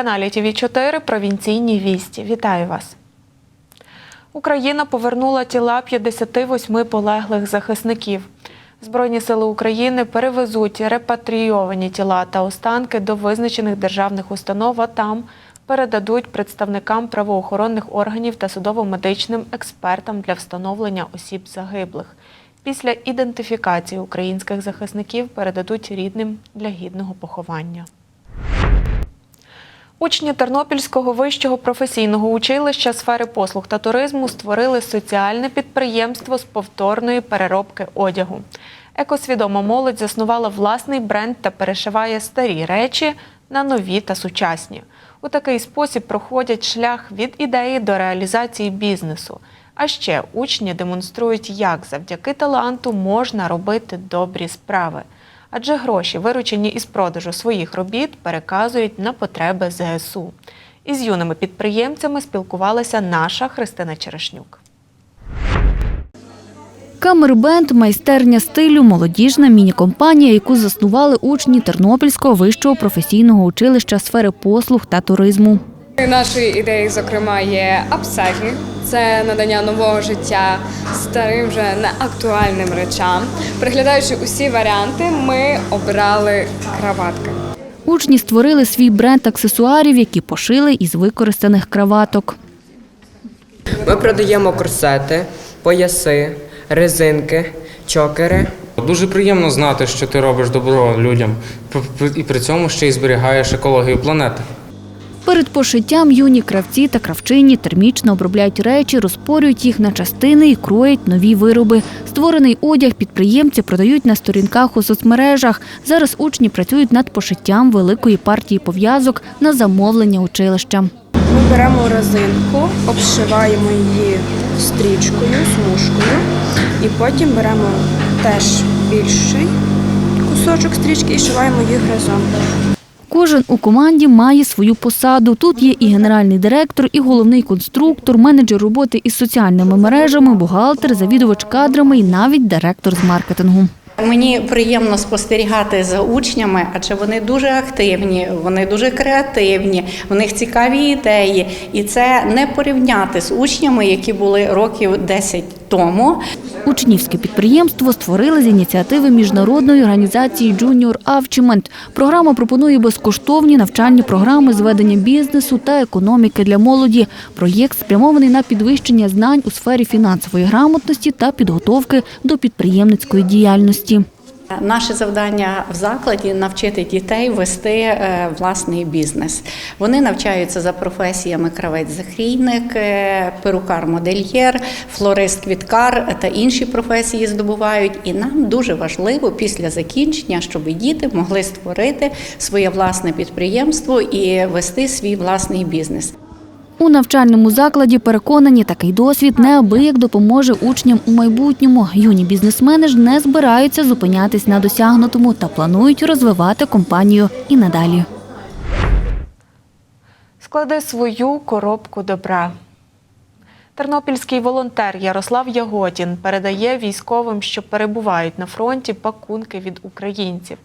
На телеканалі ТВ 4 провінційні вісті. Вітаю вас. Україна повернула тіла 58 полеглих захисників. Збройні сили України перевезуть репатрійовані тіла та останки до визначених державних установ, а там передадуть представникам правоохоронних органів та судово-медичним експертам для встановлення осіб загиблих. Після ідентифікації українських захисників передадуть рідним для гідного поховання. Учні Тернопільського вищого професійного училища сфери послуг та туризму створили соціальне підприємство з повторної переробки одягу. Екосвідома молодь заснувала власний бренд та перешиває старі речі на нові та сучасні. У такий спосіб проходять шлях від ідеї до реалізації бізнесу. А ще учні демонструють, як завдяки таланту можна робити добрі справи. Адже гроші, виручені із продажу своїх робіт, переказують на потреби ЗСУ. Із юними підприємцями спілкувалася наша Христина Черешнюк. Камербенд майстерня стилю молодіжна міні-компанія, яку заснували учні Тернопільського вищого професійного училища сфери послуг та туризму. Нашою ідеєю, зокрема, є апсайклінг. Це надання нового життя старим вже неактуальним речам. Приглядаючи усі варіанти, ми обрали краватки. Учні створили свій бренд аксесуарів, які пошили із використаних краваток. Ми продаємо корсети, пояси, резинки, чокери. Дуже приємно знати, що ти робиш добро людям, і при цьому ще й зберігаєш екологію планети. Перед пошиттям юні кравці та кравчині термічно обробляють речі, розпорюють їх на частини і кроять нові вироби. Створений одяг підприємці продають на сторінках у соцмережах. Зараз учні працюють над пошиттям великої партії пов'язок на замовлення училища. Ми беремо резинку, обшиваємо її стрічкою, смужкою, і потім беремо теж більший кусочок стрічки і шиваємо їх разом. Кожен у команді має свою посаду. Тут є і генеральний директор, і головний конструктор, менеджер роботи із соціальними мережами, бухгалтер, завідувач кадрами і навіть директор з маркетингу. Мені приємно спостерігати за учнями, адже вони дуже активні, вони дуже креативні, в них цікаві ідеї, і це не порівняти з учнями, які були років 10 тому. Учнівське підприємство створили з ініціативи міжнародної організації Junior Achievement. Програма пропонує безкоштовні навчальні програми з ведення бізнесу та економіки для молоді. Проєкт спрямований на підвищення знань у сфері фінансової грамотності та підготовки до підприємницької діяльності. Наше завдання в закладі навчити дітей вести е, власний бізнес. Вони навчаються за професіями кравець-захрійник, е, перукар-модельєр, флорист-квіткар та інші професії здобувають. І нам дуже важливо після закінчення, щоб діти могли створити своє власне підприємство і вести свій власний бізнес. У навчальному закладі переконані, такий досвід неабияк допоможе учням у майбутньому. Юні бізнесмени ж не збираються зупинятись на досягнутому та планують розвивати компанію і надалі. Склади свою коробку добра. Тернопільський волонтер Ярослав Ягодін передає військовим, що перебувають на фронті, пакунки від українців.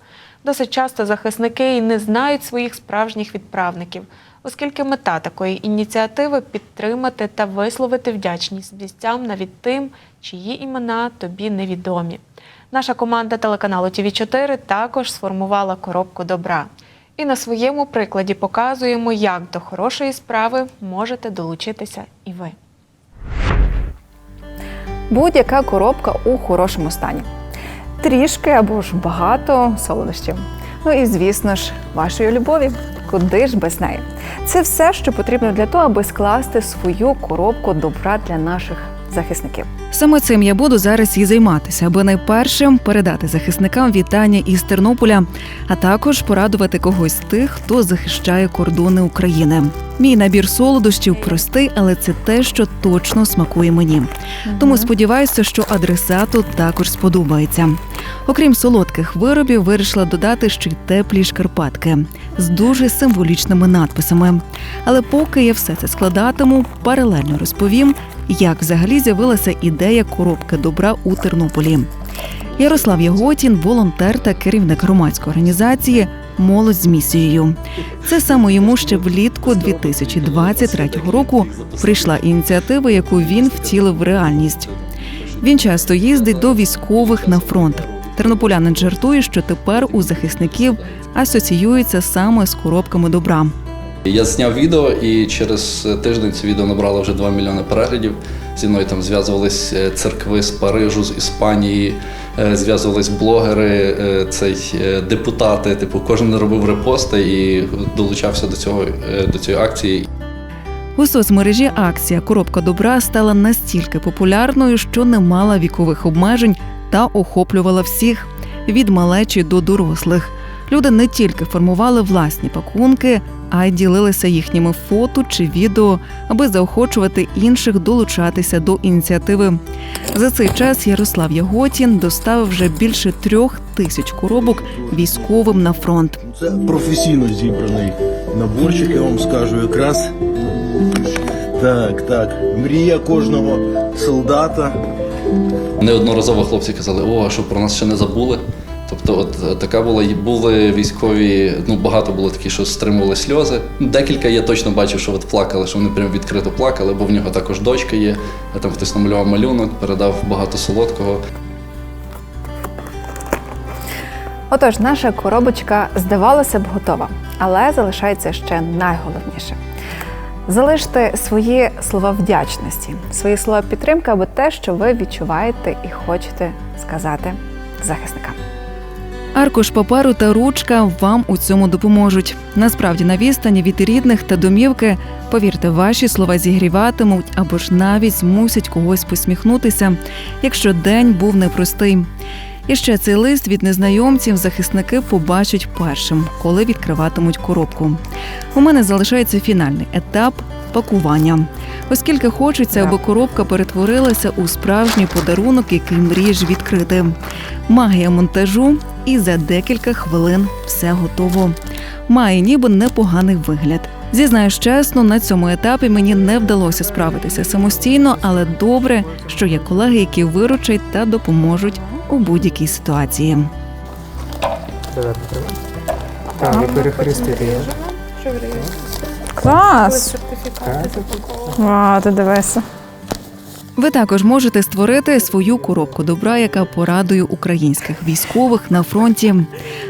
Досить часто захисники не знають своїх справжніх відправників, оскільки мета такої ініціативи підтримати та висловити вдячність бійцям навіть тим, чиї імена тобі невідомі. Наша команда телеканалу ТВ 4 також сформувала коробку добра. І на своєму прикладі показуємо, як до хорошої справи можете долучитися і ви. Будь-яка коробка у хорошому стані. Трішки або ж багато солодощів. Ну і звісно ж, вашої любові. Куди ж без неї? Це все, що потрібно для того, аби скласти свою коробку добра для наших захисників. Саме цим я буду зараз і займатися, аби найпершим передати захисникам вітання із Тернополя, а також порадувати когось з тих, хто захищає кордони України. Мій набір солодощів простий, але це те, що точно смакує мені. Тому сподіваюся, що адресату також сподобається. Окрім солодких виробів, вирішила додати ще й теплі шкарпатки з дуже символічними надписами. Але поки я все це складатиму, паралельно розповім, як взагалі з'явилася ідея коробки добра у Тернополі. Ярослав Яготін, волонтер та керівник громадської організації Молодь з місією. Це саме йому ще влітку 2023 року прийшла ініціатива, яку він втілив в реальність. Він часто їздить до військових на фронт. Тернополянин жартує, що тепер у захисників асоціюється саме з коробками добра. Я зняв відео, і через тиждень це відео набрало вже 2 мільйони переглядів. Зі мною там зв'язувались е, церкви з Парижу, з Іспанії, е, зв'язувались блогери, е, цей депутати. Типу, кожен робив репости і долучався до цього до цієї акції. У соцмережі акція Коробка добра стала настільки популярною, що не мала вікових обмежень та охоплювала всіх від малечі до дорослих. Люди не тільки формували власні пакунки, а й ділилися їхніми фото чи відео, аби заохочувати інших долучатися до ініціативи. За цей час Ярослав Яготін доставив вже більше трьох тисяч коробок військовим на фронт. Це професійно зібраний наборчик, я вам скажу, якраз. Так, так. Мрія кожного солдата. Неодноразово хлопці казали, о, що про нас ще не забули. Тобто, от е, така була були військові. Ну багато було такі, що стримували сльози. Декілька я точно бачив, що от плакали, що вони прям відкрито плакали, бо в нього також дочка є. А там хтось намалював малюнок, передав багато солодкого. Отож, наша коробочка здавалося б готова, але залишається ще найголовніше. Залиште свої слова вдячності, свої слова підтримки або те, що ви відчуваєте і хочете сказати захисникам. Аркуш паперу та ручка вам у цьому допоможуть. Насправді на відстані від рідних та домівки, повірте, ваші слова зігріватимуть або ж навіть змусять когось посміхнутися, якщо день був непростий. І ще цей лист від незнайомців захисники побачать першим, коли відкриватимуть коробку. У мене залишається фінальний етап пакування, оскільки хочеться, аби коробка перетворилася у справжній подарунок, який мрієш відкрити. Магія монтажу, і за декілька хвилин все готово. Має ніби непоганий вигляд. Зізнаюсь чесно, на цьому етапі мені не вдалося справитися самостійно, але добре, що є колеги, які виручать та допоможуть у будь-якій ситуації. Давай потримай. Так, ви перехрестите. Клас! Вау, ти дивися. Ви також можете створити свою коробку добра, яка порадує українських військових на фронті.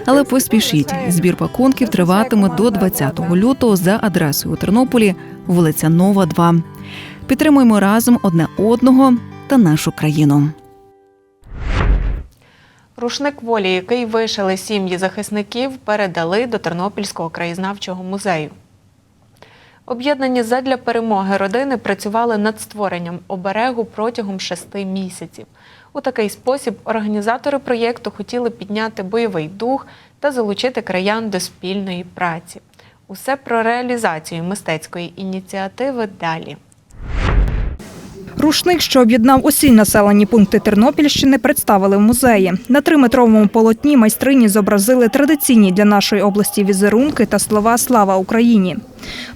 Але поспішіть, збір пакунків триватиме до 20 лютого за адресою у Тернополі, вулиця Нова, 2. Підтримуємо разом одне одного та нашу країну. Рушник волі, який вишили сім'ї захисників, передали до Тернопільського краєзнавчого музею. Об'єднані задля перемоги родини працювали над створенням оберегу протягом шести місяців. У такий спосіб організатори проєкту хотіли підняти бойовий дух та залучити краян до спільної праці. Усе про реалізацію мистецької ініціативи далі. Рушник, що об'єднав усі населені пункти Тернопільщини, представили в музеї. На триметровому полотні майстрині зобразили традиційні для нашої області візерунки та слова Слава Україні.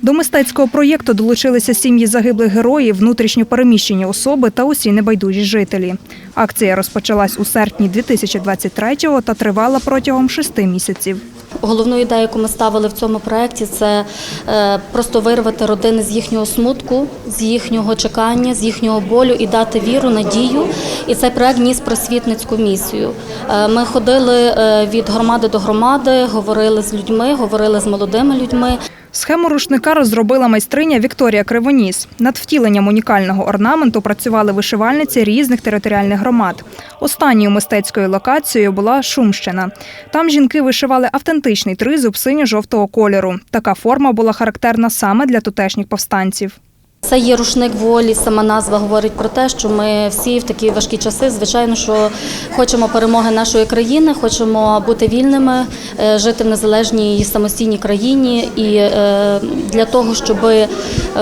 До мистецького проєкту долучилися сім'ї загиблих героїв, внутрішньо переміщені особи та усі небайдужі жителі. Акція розпочалась у серпні 2023-го та тривала протягом шести місяців. Головну ідею, яку ми ставили в цьому проєкті, це е, просто вирвати родини з їхнього смутку, з їхнього чекання, з їхнього болю і дати віру, надію. І цей проєкт ніс просвітницьку місію. Е, Ми ходили е, від громади до громади, говорили з людьми, говорили з молодими людьми. Схему рушника розробила майстриня Вікторія Кривоніс. Над втіленням унікального орнаменту працювали вишивальниці різних територіальних громад. Останньою мистецькою локацією була Шумщина. Там жінки вишивали автентичний тризуб синьо-жовтого кольору. Така форма була характерна саме для тутешніх повстанців. Це є рушник волі. Сама назва говорить про те, що ми всі в такі важкі часи, звичайно, що хочемо перемоги нашої країни, хочемо бути вільними, е, жити в незалежній самостійній країні. І е, для того, щоб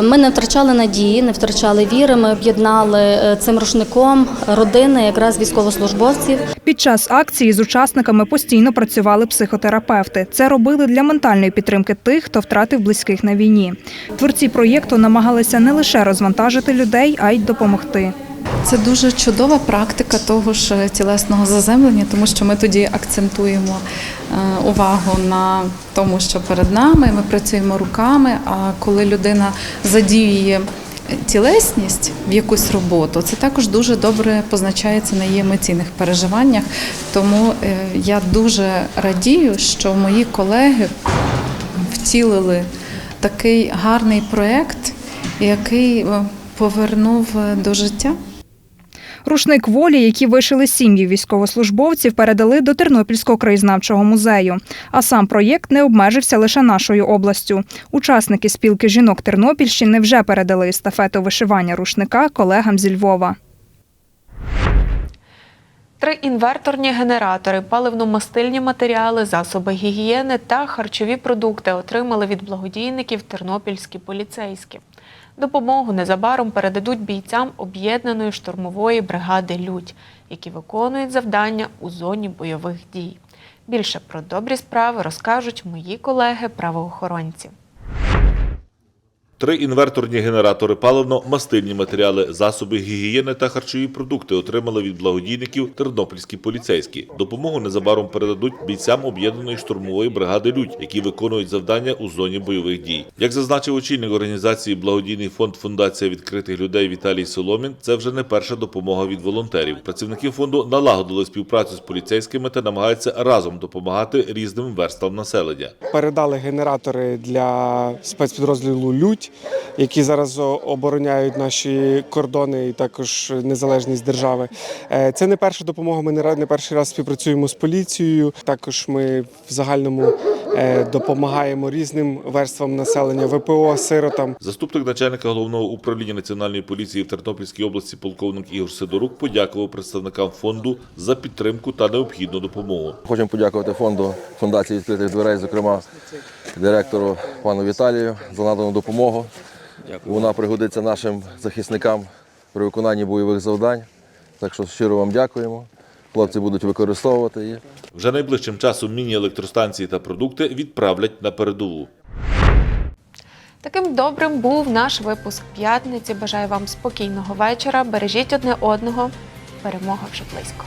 ми не втрачали надії, не втрачали віри, ми об'єднали е, цим рушником родини, якраз військовослужбовців. Під час акції з учасниками постійно працювали психотерапевти. Це робили для ментальної підтримки тих, хто втратив близьких на війні. Творці проєкту намагалися не лише розвантажити людей, а й допомогти. Це дуже чудова практика того ж тілесного заземлення, тому що ми тоді акцентуємо е, увагу на тому, що перед нами ми працюємо руками. А коли людина задіює тілесність в якусь роботу, це також дуже добре позначається на її емоційних переживаннях. Тому е, я дуже радію, що мої колеги втілили такий гарний проєкт, який е, повернув е, до життя. Рушник волі, які вишили сім'ї військовослужбовців, передали до Тернопільського краєзнавчого музею. А сам проєкт не обмежився лише нашою областю. Учасники спілки жінок Тернопільщини вже передали естафету вишивання рушника колегам зі Львова. Три інверторні генератори, паливно-мастильні матеріали, засоби гігієни та харчові продукти отримали від благодійників тернопільські поліцейські. Допомогу незабаром передадуть бійцям об'єднаної штурмової бригади Людь, які виконують завдання у зоні бойових дій. Більше про добрі справи розкажуть мої колеги-правоохоронці. Три інверторні генератори паливно-мастильні матеріали, засоби гігієни та харчові продукти отримали від благодійників тернопільські поліцейські. Допомогу незабаром передадуть бійцям об'єднаної штурмової бригади Людь, які виконують завдання у зоні бойових дій. Як зазначив очільник організації Благодійний фонд Фундація відкритих людей Віталій Соломін, це вже не перша допомога від волонтерів. Працівники фонду налагодили співпрацю з поліцейськими та намагаються разом допомагати різним верствам населення. передали генератори для спецпідрозділу Людь, які зараз обороняють наші кордони і також незалежність держави. Е, Це не перша допомога. Ми не перший раз співпрацюємо з поліцією. Також ми в загальному допомагаємо різним верствам населення, ВПО, сиротам. Заступник начальника головного управління національної поліції в Тернопільській області полковник Ігор Сидорук подякував представникам фонду за підтримку та необхідну допомогу. Хочемо подякувати фонду фундації відкритих дверей, зокрема директору пану Віталію за надану допомогу. Вона пригодиться нашим захисникам при виконанні бойових завдань. Так що щиро вам дякуємо. Хлопці будуть використовувати її. Вже найближчим часом міні-електростанції та продукти відправлять на передову. Таким добрим був наш випуск п'ятниці. Бажаю вам спокійного вечора. Бережіть одне одного. Перемога вже близько.